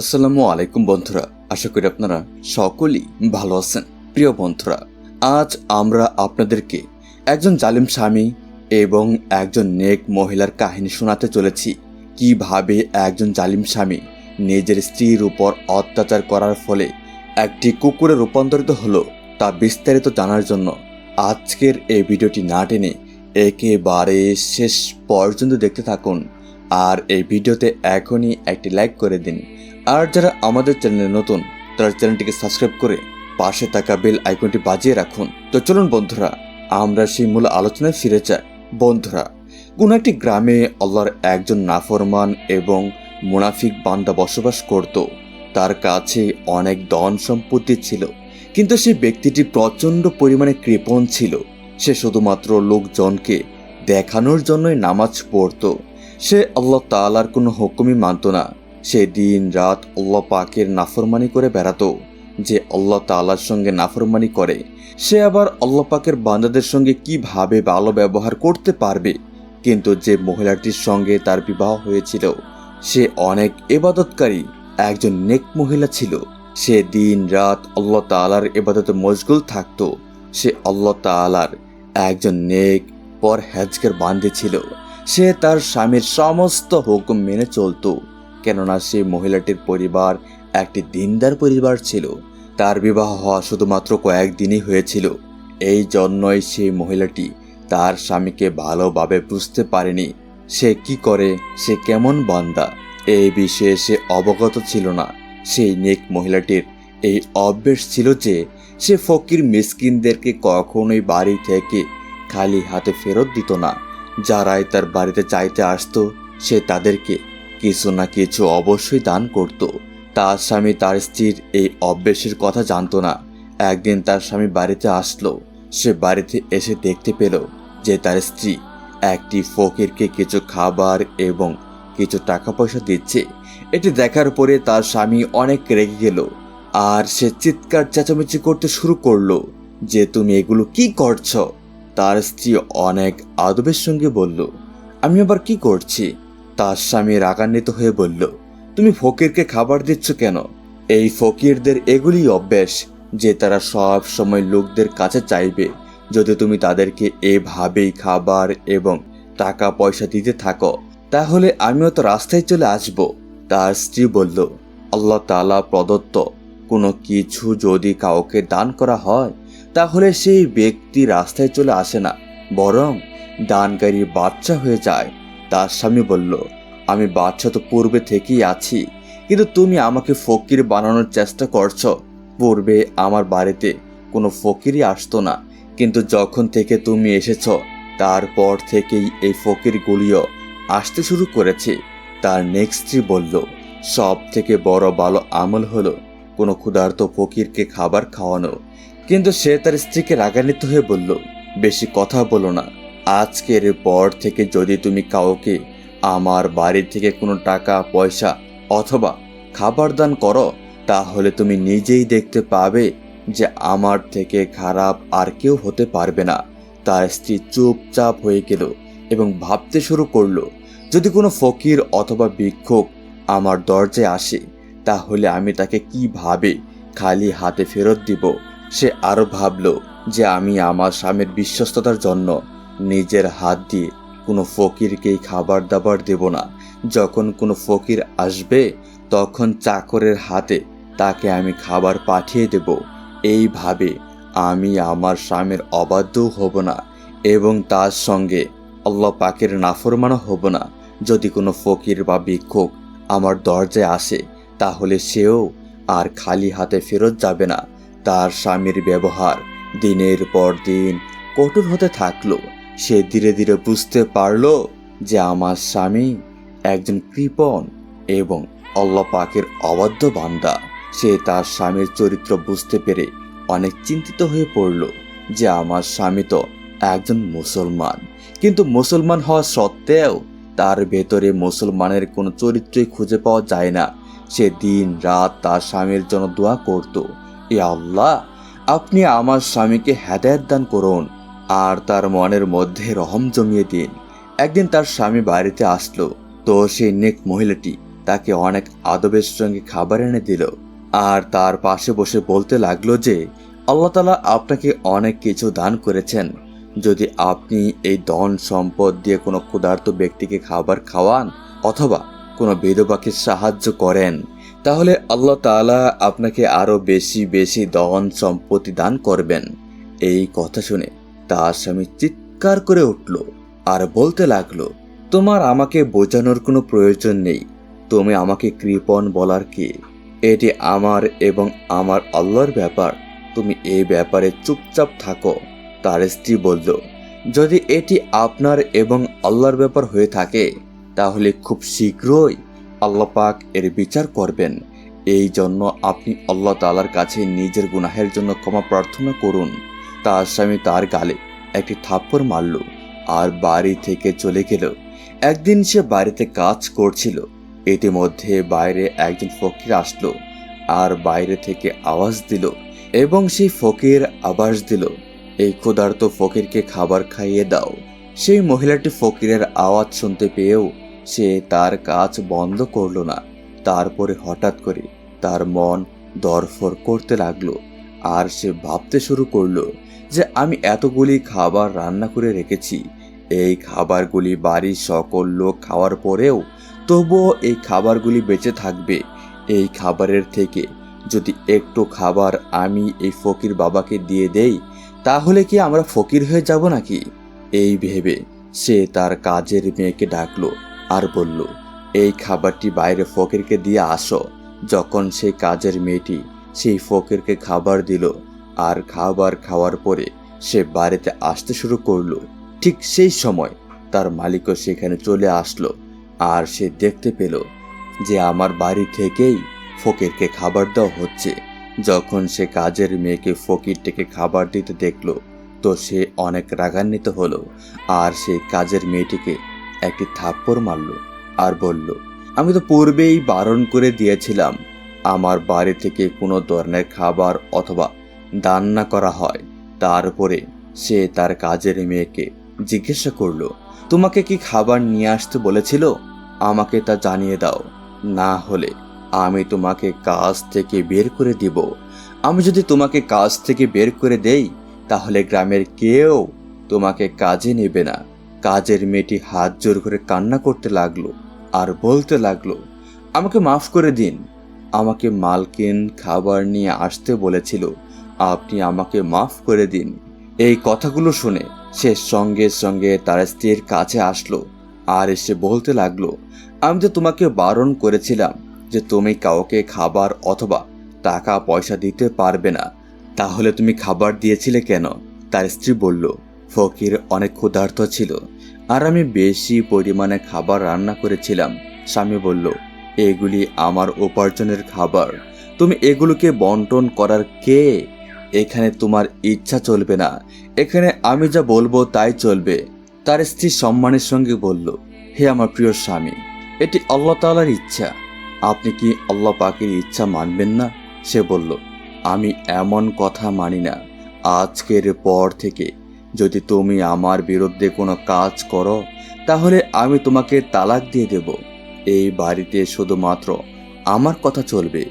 আসসালামু আলাইকুম বন্ধুরা, আশা করি আপনারা সকলেই ভালো আছেন। প্রিয় বন্ধুরা, আজ আমরা আপনাদেরকে একজন জালিম স্বামী এবং একজন নেক মহিলার কাহিনী শোনাতে চলেছি। কীভাবে একজন জালিম স্বামী নিজের স্ত্রীর উপর অত্যাচার করার ফলে একটি কুকুরে রূপান্তরিত হলো, তা বিস্তারিত জানার জন্য আজকের এই ভিডিওটি না টেনে একেবারে শেষ পর্যন্ত দেখতে থাকুন। আর এই ভিডিওতে এখনই একটি লাইক করে দিন। আর যারা আমাদের চ্যানেলে নতুন, তারা চ্যানেলটিকে সাবস্ক্রাইব করে পাশে থাকা বেল আইকনটি বাজিয়ে রাখুন। তো চলুন বন্ধুরা, আমরা সেই মূল আলোচনায় ফিরে যাই। বন্ধুরা, কোন একটি গ্রামে আল্লাহর একজন নাফরমান এবং মুনাফিক বান্দা বসবাস করত। তার কাছে অনেক ধন সম্পত্তি ছিল, কিন্তু সেই ব্যক্তিটি প্রচণ্ড পরিমাণে কৃপণ ছিল। সে শুধুমাত্র লোকজনকে দেখানোর জন্যই নামাজ পড়তো। সে আল্লাহ তালার কোনো হুকুমই মানত না। সে দিন রাত আল্লাহ পাকের নাফরমানি করে বেড়াতো, যে আল্লাহ তাআলার সঙ্গে নাফরমানি করে। সে আবার আল্লাহ পাকের বান্দাদের সঙ্গে কীভাবে ভালো ব্যবহার করতে পারবে? কিন্তু যে মহিলাটির সঙ্গে তার বিবাহ হয়েছিল, সে অনেক এবাদতকারী একজন নেক মহিলা ছিল। সে দিন রাত আল্লাহ তাআলার এবাদতে মশগুল থাকতো। সে আল্লাহ তাআলার একজন নেক পর হ্যাজকের বান্দে ছিল। সে তার স্বামীর সমস্ত হুকুম মেনে চলতো। কেননা সে মহিলাটির পরিবার একটি দিনদার পরিবার ছিল। তার বিবাহ হওয়া শুধুমাত্র কয়েকদিনই হয়েছিল। এই জন্যই সেই মহিলাটি তার স্বামীকে ভালোভাবে বুঝতে পারেনি। সে কি করে? সে কেমন বান্দা? এই বিষয়ে সে অবগত ছিল না। সেই নেক মহিলাটির এই অভ্যেস ছিল যে, সে ফকির মিসকিনদেরকে কখনোই বাড়ি থেকে খালি হাতে ফেরত দিত না। যারাই তার বাড়িতে চাইতে আসতো, সে তাদেরকে কিছু না কিছু অবশ্যই দান করত। তার স্বামী তার স্ত্রীর এই অভ্যেসের কথা জানতো না। একদিন তার স্বামী বাড়িতে আসলো। সে বাড়িতে এসে দেখতে পেল যে তার স্ত্রী একটি ফকিরকে কিছু খাবার এবং কিছু টাকা পয়সা দিচ্ছে। এটি দেখার পরে তার স্বামী অনেক রেগে গেল আর সে চিৎকার চেঁচামেচি করতে শুরু করল যে, তুমি এগুলো কি করছ? তার স্ত্রী অনেক আদবের সঙ্গে বলল, আমি আবার কি করছি? তার স্বামী রাগান্বিত হয়ে বলল, তুমি ফকিরকে খাবার দিচ্ছ কেন? এই ফকিরদের এগুলি অভ্যাস যে তারা সব সময় লোকদের কাছে চাইবে। যদি তুমি তাদেরকে এভাবেই খাবার এবং টাকা পয়সা দিতে থাকো, তাহলে আমিও তো রাস্তায় চলে আসব। তার স্ত্রী বলল, আল্লাহ তালা প্রদত্ত কোনো কিছু যদি কাউকে দান করা হয়, তাহলে সেই ব্যক্তি রাস্তায় চলে আসে না, বরং দানকারী বাচ্চা হয়ে যায়। তার স্বামী বলল, আমি বাচ্চা তো পূর্বে থেকেই আছি, কিন্তু তুমি আমাকে ফকির বানানোর চেষ্টা করছ। পূর্বে আমার বাড়িতে কোনো ফকিরই আসতো না, কিন্তু যখন থেকে তুমি এসেছ, তারপর থেকেই এই ফকিরগুলিও আসতে শুরু করেছে। তার নেক্সট বলল সব থেকে বড় ভালো আমল হলো কোনো ক্ষুধার্ত ফকিরকে খাবার খাওয়ানো। কিন্তু সে তার স্ত্রীকে রাগান্বিত হয়ে বলল, বেশি কথা বলো না। আজকের পর থেকে যদি তুমি কাউকে আমার বাড়ি থেকে কোনো টাকা, পয়সা অথবা খাবার দান করো, তাহলে তুমি নিজেই দেখতে পাবে যে আমার থেকে খারাপ আর কেউ হতে পারবে না। তার স্ত্রী চুপচাপ হয়ে গেল এবং ভাবতে শুরু করল, যদি কোনো ফকির অথবা ভিক্ষুক আমার দরজায় আসে, তাহলে আমি তাকে কীভাবে খালি হাতে ফেরত দিব? সে আরও ভাবল যে আমি আমার স্বামীর বিশ্বস্ততার জন্য নিজের হাত দিয়ে কোনো ফকিরকেই খাবার দাবার দেব না। যখন কোনো ফকির আসবে, তখন চাকরের হাতে তাকে আমি খাবার পাঠিয়ে দেব। এইভাবে আমি আমার স্বামীর অবাধ্যও হব না এবং তার সঙ্গে আল্লাহ পাকের নাফরমানও হব না। যদি কোনো ফকির বা ভিক্ষুক আমার দরজায় আসে, তাহলে সেও আর খালি হাতে ফেরত যাবে না। তার স্বামীর ব্যবহার দিনের পর দিন কঠোর হতে থাকল। সে ধীরে ধীরে বুঝতে পারল যে আমার স্বামী একজন কৃপণ এবং আল্লাহ পাকের অবাধ্য বান্দা। সে তার স্বামীর চরিত্র বুঝতে পেরে অনেক চিন্তিত হয়ে পড়ল যে আমার স্বামী তো একজন মুসলমান। কিন্তু মুসলমান হওয়া সত্ত্বেও তার ভেতরে মুসলমানের কোনো চরিত্রই খুঁজে পাওয়া যায় না। সে দিন রাত তার স্বামীর জন্য দোয়া করত, এ আল্লাহ, আপনি আমার স্বামীকে হেদায়ত দান করুন। আর তার মনের মধ্যে রহম জমিয়ে দিন। একদিন তার স্বামী বাড়িতে আসলো। তো সেই নেক মহিলাটি তাকে অনেক আদবের সঙ্গে খাবার এনে দিল। আর তার পাশে বসে বলতে লাগল যে, আল্লাহ তালা আপনাকে অনেক কিছু দান করেছেন। যদি আপনি এই ধন সম্পদ দিয়ে কোনো ক্ষুধার্ত ব্যক্তিকে খাবার খাওয়ান অথবা কোনো বিধবাকে সাহায্য করেন, তাহলে আল্লাহ তাআলা আপনাকে আরও বেশি বেশি ধন সম্পত্তি দান করবেন। এই কথা শুনে তার স্বামী চিৎকার করে উঠল আর বলতে লাগল, তোমার আমাকে বোঝানোর কোনো প্রয়োজন নেই। তুমি আমাকে কৃপণ বলার কি? এটি আমার এবং আমার আল্লাহর ব্যাপার। তুমি এই ব্যাপারে চুপচাপ থাকো। তার স্ত্রী বলল, যদি এটি আপনার এবং আল্লাহর ব্যাপার হয়ে থাকে, তাহলে খুব শীঘ্রই আল্লাহ পাক এর বিচার করবেন। এই জন্য আপনি আল্লাহ তালার কাছে নিজের গুনাহের জন্য ক্ষমা প্রার্থনা করুন। তার স্বামী তার গালে একটি থাপ্পড় মারল আর বাড়ি থেকে চলে গেল। একদিন সে বাড়িতে কাজ করছিল। ইতিমধ্যে বাইরে একজন ফকির আসলো আর বাইরে থেকে আওয়াজ দিল এবং সেই ফকির আবাস দিল। এই ক্ষুধার্ত ফকিরকে খাবার খাইয়ে দাও। সেই মহিলাটি ফকিরের আওয়াজ শুনতে পেয়েও সে তার কাজ বন্ধ করল না। তারপরে হঠাৎ করে তার মন দরফর করতে লাগল আর সে ভাবতে শুরু করল যে আমি এতগুলি খাবার রান্না করে রেখেছি। এই খাবারগুলি বাড়ির সকল লোক খাওয়ার পরেও তবুও এই খাবারগুলি বেঁচে থাকবে। এই খাবারের থেকে যদি একটু খাবার আমি এই ফকির বাবাকে দিয়ে দেই, তাহলে কি আমরা ফকির হয়ে যাব নাকি? এই ভেবে সে তার কাজের মেয়েকে ডাকলো আর বলল, এই খাবারটি বাইরে ফকিরকে দিয়ে আসো। যখন সেই কাজের মেয়েটি সেই ফকিরকে খাবার দিল আর খাবার খাওয়ার পরে সে বাড়িতে আসতে শুরু করল। ঠিক সেই সময় তার মালিকও সেখানে চলে আসলো আর সে দেখতে পেল যে আমার বাড়ি থেকেই ফকিরকে খাবার দেওয়া হচ্ছে। যখন সে কাজের মেয়েকে ফকিরটিকে খাবার দিতে দেখল, তো সে অনেক রাগান্বিত হলো আর সেই কাজের মেয়েটিকে একটি থাপ্পড় মারল আর বলল, আমি তো পূর্বেই বারণ করে দিয়েছিলাম, আমার বাড়ি থেকে কোনো ধরনের খাবার অথবা দান না করা হয়। তারপরে সে তার কাজের মেয়েকে জিজ্ঞাসা করল, তোমাকে কি খাবার নিয়ে আসতে বলেছিল? আমাকে তা জানিয়ে দাও। না হলে আমি তোমাকে কাজ থেকে বের করে দিব। আমি যদি তোমাকে কাজ থেকে বের করে দেই, তাহলে গ্রামের কেউ তোমাকে কাজে নেবে না। কাজের মেয়েটি হাত জোর করে কান্না করতে লাগল আর বলতে লাগল, আমাকে মাফ করে দিন। আমাকে মালকিন খাবার নিয়ে আসতে বলেছিল। আপনি আমাকে মাফ করে দিন। এই কথাগুলো শুনে সে সঙ্গে সঙ্গে তার স্ত্রীর কাছে আসলো আর এসে বলতে লাগল, আমি তো তোমাকে বারণ করেছিলাম যে তুমি কাউকে খাবার অথবা টাকা পয়সা দিতে পারবে না, তাহলে তুমি খাবার দিয়েছিলে কেন? তার স্ত্রী বলল, ফকির অনেক ক্ষুধার্ত ছিল আর আমি বেশি পরিমাণে খাবার রান্না করেছিলাম। স্বামী বলল, এগুলি আমার উপার্জনের খাবার। তুমি এগুলোকে বন্টন করার কে এখানে তোমার ইচ্ছা চলবে না। এখানে আমি যা বলব তাই চলবে। তার স্ত্রী সম্মানের সঙ্গে বলল, হে আমার প্রিয় স্বামী, এটি আল্লাহ তালার ইচ্ছা। আপনি কি আল্লাহ পাকের ইচ্ছা মানবেন না? সে বলল, আমি এমন কথা মানি না। আজকের পর থেকে যদি তুমি আমার বিরুদ্ধে কোনো কাজ করো, তাহলে আমি তোমাকে তালাক দিয়ে দেব। এই বাড়িতে শুধুমাত্র আমার কথা চলবে।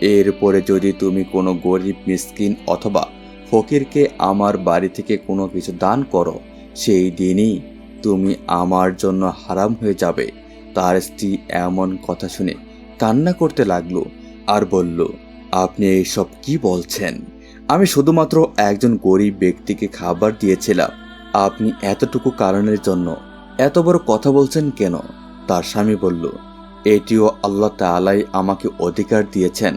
এরপরে যদি তুমি কোনো গরিব, মিসকিন অথবা ফকিরকে আমার বাড়ি থেকে কোনো কিছু দান করো, সেই দিনই তুমি আমার জন্য হারাম হয়ে যাবে। তার স্ত্রী এমন কথা শুনে কান্না করতে লাগল আর বলল, আপনি এইসব কি বলছেন? আমি শুধুমাত্র একজন গরিব ব্যক্তিকে খাবার দিয়েছিলাম। আপনি এতটুকু কারণের জন্য এত বড় কথা বলছেন কেন? তার স্বামী বলল এটিও আল্লাহ তালাই আমাকে অধিকার দিয়েছেন,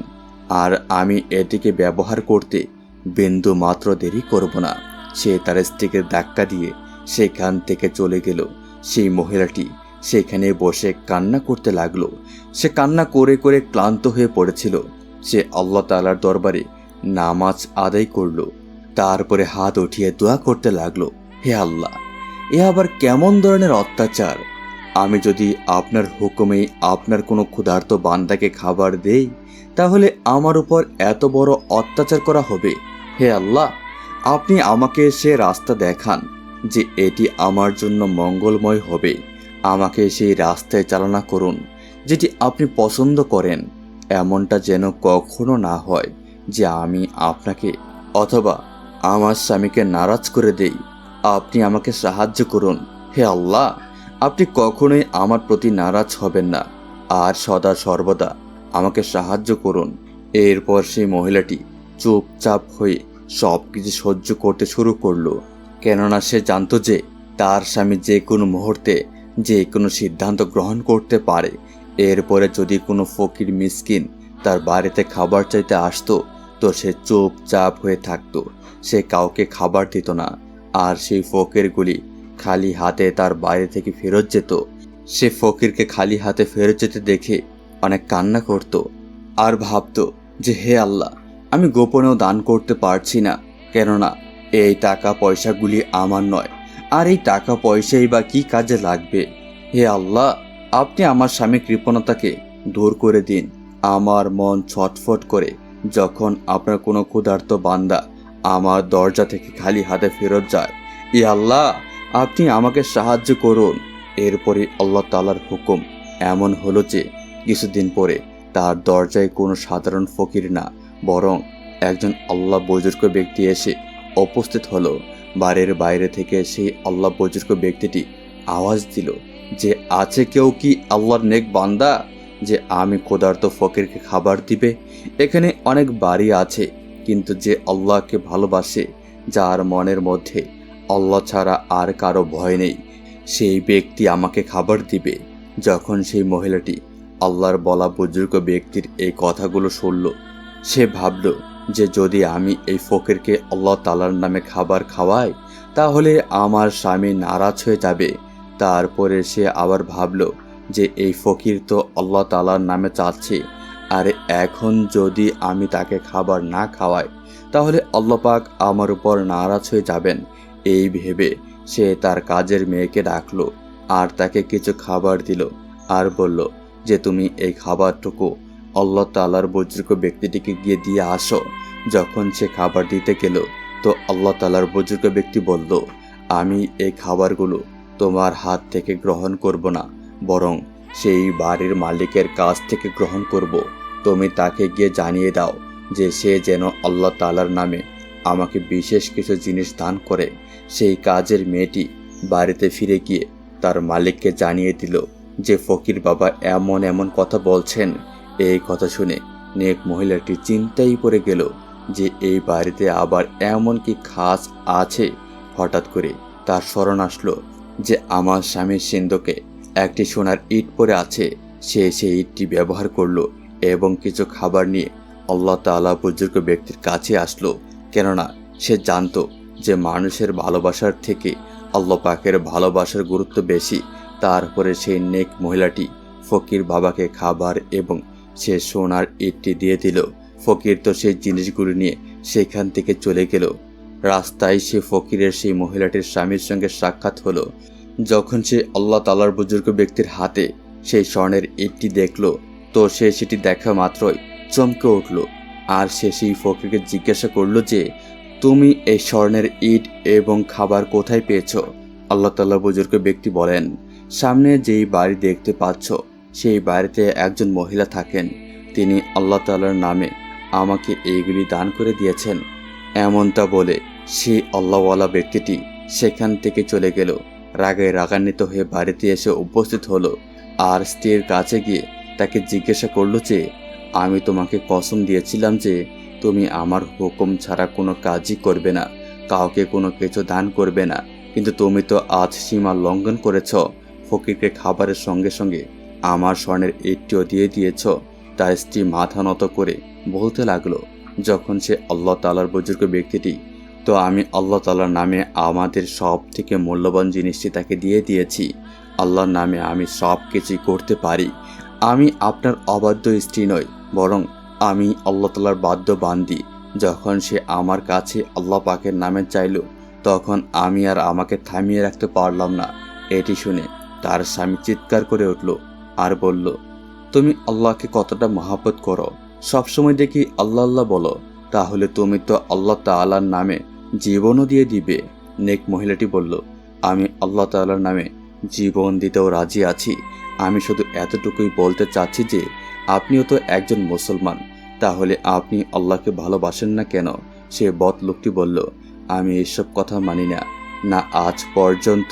আর আমি এটিকে ব্যবহার করতে বিন্দু মাত্র দেরি করব না। সে তার স্ত্রীকে ধাক্কা দিয়ে সেখান থেকে চলে গেল। সেই মহিলাটি সেখানে বসে কান্না করতে লাগল। সে কান্না করে করে ক্লান্ত হয়ে পড়েছিল। সে আল্লাহ তালার দরবারে নামাজ আদায় করল, তারপরে হাত উঠিয়ে দোয়া করতে লাগল। হে আল্লাহ, এ আবার কেমন ধরনের অত্যাচার? আমি যদি আপনার হুকুমে আপনার কোনো ক্ষুধার্ত বান্দাকে খাবার দেই, তাহলে আমার উপর এত বড় অত্যাচার করা হবে। হে আল্লাহ, আপনি আমাকে সে রাস্তা দেখান যে এটি আমার জন্য মঙ্গলময় হবে। আমাকে সেই রাস্তায় চালনা করুন যেটি আপনি পছন্দ করেন। এমনটা যেন কখনো না হয় যে আমি আপনাকে অথবা আমার স্বামীকে নারাজ করে দেই। আপনি আমাকে সাহায্য করুন। হে আল্লাহ! আপনি কখনোই আমার প্রতি নারাজ হবেন না। আর সদা সর্বদা আমাকে সাহায্য করুন। এরপর সেই মহিলাটি চুপচাপ হয়ে সব কিছু সহ্য করতে শুরু করল। কেননা সে জানতো যে তার স্বামী যে কোনো মুহূর্তে যে কোনো সিদ্ধান্ত গ্রহণ করতে পারে। এরপরে যদি কোনো ফকির মিসকিন তার বাড়িতে খাবার চাইতে আসতো, তো সে চুপচাপ হয়ে থাকতো। সে কাউকে খাবার দিত না। আর সেই ফকিরগুলি খালি হাতে তার বাইরে থেকে ফেরত যেত। সে ফকিরকে খালি হাতে ফেরত যেতে দেখে অনেক কান্না করত আর ভাবতো যে, হে আল্লাহ, আমি গোপনেও দান করতে পারছি না। কেননা এই টাকা পয়সাগুলি আমার নয়। আর এই টাকা পয়সাই বা কি কাজে লাগবে? হে আল্লাহ, আপনি আমার স্বামী কৃপণতাকে দূর করে দিন। আমার মন ছটফট করে যখন আপনার কোনো ক্ষুধার্ত বান্দা আমার দরজা থেকে খালি হাতে ফেরত যায়। ই আল্লাহ আপনি আমাকে সাহায্য করুন। এরপরে আল্লাহ তালার হুকুম এমন হলো যে, কিছুদিন পরে তার দরজায় কোনো সাধারণ ফকির না, বরং একজন আল্লাহ বুজুর্গ ব্যক্তি এসে উপস্থিত হলো। বাড়ির বাইরে থেকে সেই আল্লাহ বুজুর্গ ব্যক্তিটি আওয়াজ দিল যে, আছে কেউ কি আল্লাহর নেক বান্দা যে আমি ক্ষুধার্ত ফকিরকে খাবার দিবে? এখানে অনেক বাড়ি আছে, কিন্তু যে আল্লাহকে ভালোবাসে, যার মনের মধ্যে আল্লাহ ছাড়া আর কারও ভয় নেই। সেই ব্যক্তি আমাকে খাবার দিবে। যখন সেই মহিলাটি আল্লাহর বলা বুজুর্গ ব্যক্তির এই কথাগুলো শুনল, সে ভাবল যে যদি আমি এই ফকিরকে আল্লাহ তালার নামে খাবার খাওয়াই, তাহলে আমার স্বামী নারাজ হয়ে যাবে। তারপরে সে আবার ভাবল যে এই ফকির তো আল্লাহ তালার নামে চাচ্ছে। আর এখন যদি আমি তাকে খাবার না খাওয়াই, তাহলে আল্লাহ পাক আমার উপর নারাজ হয়ে যাবেন। এই ভেবে সে তার কাজের মেয়েকে ডাকলো আর তাকে কিছু খাবার দিল আর বলল যে তুমি এই খাবারটুকু আল্লাহ তালার বুজুর্গ ব্যক্তিটিকে গিয়ে দিয়ে আসো। যখন সে খাবার দিতে গেল তো আল্লাহ তালার বুজুর্গ ব্যক্তি বলল, আমি এই খাবারগুলো তোমার হাত থেকে গ্রহণ করব না, বরং সেই বাড়ির মালিকের কাছ থেকে গ্রহণ করব। তুমি তাকে গিয়ে জানিয়ে দাও যে সে যেন আল্লাহ তালার নামে আমাকে বিশেষ কিছু জিনিস দান করে সেই কাজের মেয়েটি বাড়িতে ফিরে গিয়ে তার মালিককে জানিয়ে দিল যে ফকির বাবা এমন এমন কথা বলছেন। এই কথা শুনে নেক মহিলাটি চিন্তাই পড়ে গেল যে এই বাড়িতে আবার এমন কি খাস আছে। হঠাৎ করে তার স্মরণ আসলো যে আমার স্বামীর সিন্ধুকে একটি সোনার ইট পরে আছে। সে সেই ইটটি ব্যবহার করল এবং কিছু খাবার নিয়ে আল্লাহ তাআলা বুজুর্গ ব্যক্তির কাছে আসলো। কেননা সে জানতো যে মানুষের ভালোবাসার থেকে আল্লাহ পাকের ভালোবাসার গুরুত্ব বেশি তারপরে সেই নেক মহিলাটি ফকির বাবাকে খাবার এবং সে সোনার ইটটি দিয়ে দিল। ফকির তো সেই জিনিসগুলো নিয়ে সেখান থেকে চলে গেল। রাস্তায় সে ফকিরের সেই মহিলাটির স্বামীর সঙ্গে সাক্ষাৎ হলো। যখন সে আল্লাহ তালার বুজুর্গ ব্যক্তির হাতে সেই স্বর্ণের ইটটি দেখল, তো সে সেটি দেখা মাত্রই চমকে উঠল। আর সে সেই ফকিরকে জিজ্ঞাসা করল যে তুমি এই স্বর্ণের ইট এবং খাবার কোথায় পেয়েছ? আল্লাহ তাল্লাহ বুজুর্গ ব্যক্তি বলেন, সামনে যেই বাড়ি দেখতে পাচ্ছ, সেই বাড়িতে একজন মহিলা থাকেন। তিনি আল্লাহ তাল্লার নামে আমাকে এইগুলি দান করে দিয়েছেন। এমনটা বলে সেই আল্লাহওয়ালা ব্যক্তিটি সেখান থেকে চলে গেল। রাগে রাগান্বিত হয়ে বাড়িতে এসে উপস্থিত হলো আর স্ত্রীর কাছে গিয়ে তাকে জিজ্ঞাসা করল যে, আমি তোমাকে কসম দিয়েছিলাম যে তুমি আমার হুকুম ছাড়া কোনো কাজই করবে না, কাউকে কোনো কিছু দান করবে না। কিন্তু তুমি তো আজ সীমা লঙ্ঘন করেছ, ফকিরকে খাবারের সঙ্গে সঙ্গে আমার স্বর্ণের ইটটিও দিয়ে দিয়েছ। তার স্ত্রী মাথা নত করে বলতে লাগল, যখন সে আল্লাহ তালার বুজুর্গ ব্যক্তিটি, তো আমি আল্লাহ তালার নামে আমাদের সব থেকে মূল্যবান জিনিসটি তাকে দিয়ে দিয়েছি। আল্লাহর নামে আমি সব কিছুই করতে পারি। আমি আপনার অবাধ্য স্ত্রী নই, বরং আমি আল্লাহ তালার বাদ্য বান্দি যখন সে আমার কাছে আল্লাহ পাকের নামে চাইল, তখন আমি আর আমাকে থামিয়ে রাখতে পারলাম না। এটি শুনে তার স্বামী চিৎকার করে উঠল আর বলল, তুমি আল্লাহকে কতটা মহাব্বত করো? সবসময় দেখি আল্লাহ আল্লাহ বলো। তাহলে তুমি তো আল্লাহ তাআলার নামে জীবনও দিয়ে দিবে। নেক মহিলাটি বলল, আমি আল্লাহ তাআলার নামে জীবন দিতেও রাজি আছি। আমি শুধু এতটুকুই বলতে চাচ্ছি যে, আপনিও তো একজন মুসলমান। তাহলে আপনি আল্লাহকে ভালোবাসেন না কেন? সে বদ লোকটি বলল, আমি এসব কথা মানি না। না, আজ পর্যন্ত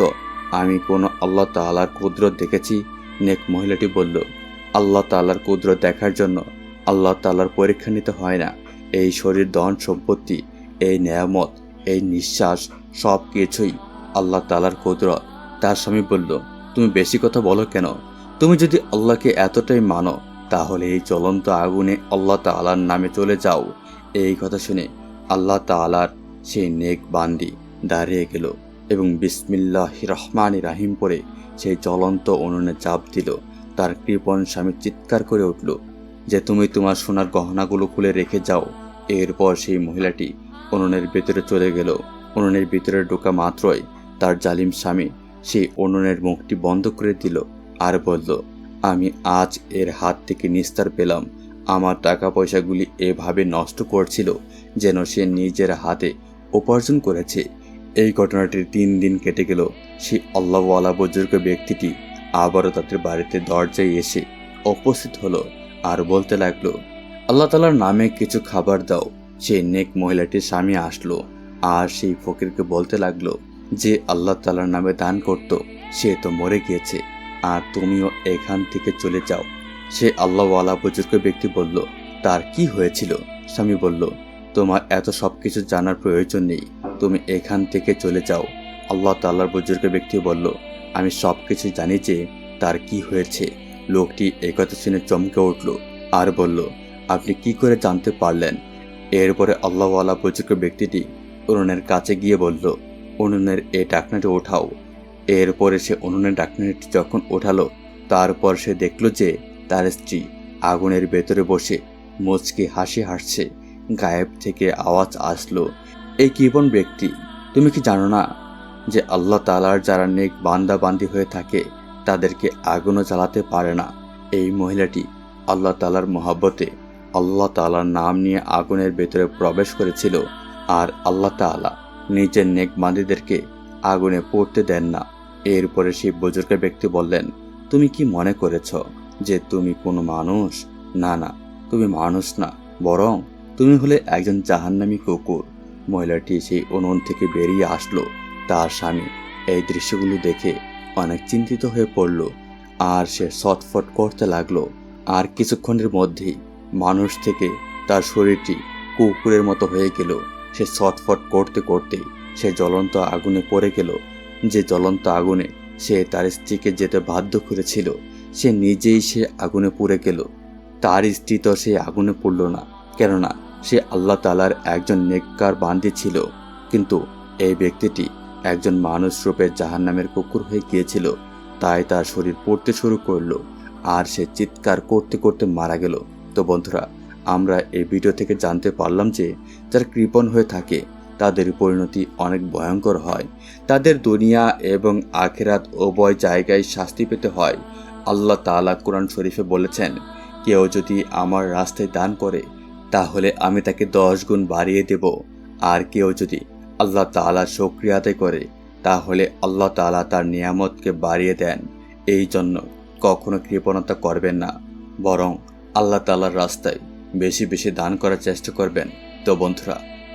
আমি কোনো আল্লাহ তাআলার কুদরত দেখেছি? নেক মহিলাটি বলল, আল্লাহ তাআলার কুদরত দেখার জন্য আল্লাহ তাআলার পরীক্ষা নিতে হয় না। এই শরীর ধন সম্পত্তি, এই নেয়ামত, এই নিঃশ্বাস সব কিছুই আল্লাহ তালার কুদরত। তার স্বামী বলল, তুমি বেশি কথা বলো কেন? তুমি যদি আল্লাহকে এতটাই মানো তাহলে এই জ্বলন্ত আগুনে আল্লাহ তাআলার নামে চলে যাও। এই কথা শুনে আল্লাহ তাআলার সেই নেক বান্দি দাঁড়িয়ে গেল এবং বিসমিল্লাহ রহমান রাহিম পরে সেই জ্বলন্ত উনুনে চাপ দিল। তার কৃপণ স্বামী চিৎকার করে উঠল, যে তুমি তোমার সোনার গহনাগুলো খুলে রেখে যাও। এরপর সেই মহিলাটি উনুনের ভেতরে চলে গেল। উনুনের ভিতরে ঢোকা মাত্রই তার জালিম স্বামী সেই উনুনের মুখটি বন্ধ করে দিল আর বলল আমি আজ এর হাত থেকে নিস্তার পেলাম। আমার টাকা পয়সাগুলি এভাবে নষ্ট করছিল যেন সে নিজের হাতে উপার্জন করেছে। এই ঘটনাটির তিন দিন কেটে গেল। সেই আল্লাহওয়ালা বুজুর্গ ব্যক্তিটি আবারও তাদের বাড়িতে দরজায় এসে উপস্থিত হলো আর বলতে লাগল, আল্লাহ তালার নামে কিছু খাবার দাও। সেই নেক মহিলাটির স্বামী আসলো আর সেই ফকিরকে বলতে লাগল যে, আল্লাহ তালার নামে দান করত, সে তো মরে গিয়েছে। আর তুমিও এখান থেকে চলে যাও। সে আল্লাহওয়ালা বুজুর্গ ব্যক্তি বলল, তার কি হয়েছিল? স্বামী বলল, তোমার এত সব কিছু জানার প্রয়োজন নেই। তুমি এখান থেকে চলে যাও। আল্লাহ তাল্লার বুজুর্গ ব্যক্তি বলল, আমি সব কিছু জানি যে তার কি হয়েছে। লোকটি একথা শুনে চমকে উঠল আর বলল, আপনি কি করে জানতে পারলেন? এরপরে আল্লাহওয়ালা বুজুর্গ ব্যক্তিটি উনুনের কাছে গিয়ে বলল, উনুনের এই ডাকনাটি ওঠাও। এরপরে সে উনুনের ডাকনাটি যখন ওঠালো তারপর সে দেখল যে তার স্ত্রী আগুনের ভেতরে বসে মুচকি হাসি হাসছে। গায়েব থেকে আওয়াজ আসলো, এই কৃপণ ব্যক্তি, তুমি কি জানো না যে আল্লাহ তালার যারা নেক বান্দা বান্দি হয়ে থাকে, তাদেরকে আগুনও জ্বালাতে পারে না? এই মহিলাটি আল্লাহ তালার মহাব্বতে আল্লাহ তালার নাম নিয়ে আগুনের ভেতরে প্রবেশ করেছিল, আর আল্লাহ তালা নিজের নেক বান্দিদেরকে আগুনে পড়তে দেন না। এরপরে সেই বুজুর্গ ব্যক্তি বললেন, তুমি কি মনে করেছ যে তুমি কোনো মানুষ? না না, তুমি মানুষ না, বরং তুমি হলে একজন জাহান্নামী কুকুর। মহিলাটি সেই উনুন থেকে বেরিয়ে আসলো, তার স্বামী এই দৃশ্যগুলো দেখে অনেক চিন্তিত হয়ে পড়ল, আর সে ছটফট করতে লাগল। আর কিছুক্ষণের মধ্যেই মানুষ থেকে তার শরীরটি কুকুরের মতো হয়ে গেল। সে ছটফট করতে করতে সে জ্বলন্ত আগুনে পড়ে গেল। যে জ্বলন্ত আগুনে সে তার স্ত্রীকে যেতে বাধ্য করেছিল, সে নিজেই সে আগুনে পুড়ে গেল। তার স্ত্রী তো সে আগুনে পড়ল না, কেননা সে আল্লাহ তালার একজন নেককার বান্দি ছিল। কিন্তু এই ব্যক্তিটি একজন মানুষ রূপে জাহান নামের কুকুর হয়ে গিয়েছিল, তাই তার শরীর পড়তে শুরু করল আর সে চিৎকার করতে করতে মারা গেল। তো বন্ধুরা, আমরা এই ভিডিও থেকে জানতে পারলাম যে, যারা কৃপণ হয়ে থাকে তাদের পরিণতি অনেক ভয়ঙ্কর হয়। তাদের দুনিয়া এবং আখেরাত উভয় জায়গায় শাস্তি পেতে হয়। আল্লাহ তাআলা কোরআন শরীফে বলেছেন, কেউ যদি আমার রাস্তায় দান করে, তাহলে আমি তাকে দশ গুণ বাড়িয়ে দেব। আর কেউ যদি আল্লাহ তাআলা সক্রিয়াতে করে, তাহলে আল্লাহ তাআলা তার নিয়ামতকে বাড়িয়ে দেন। এই জন্য কখনো কৃপণতা করবেন না। বরং আল্লাহ তালার রাস্তায় বেশি বেশি দান করার চেষ্টা করবেন। তো বন্ধুরা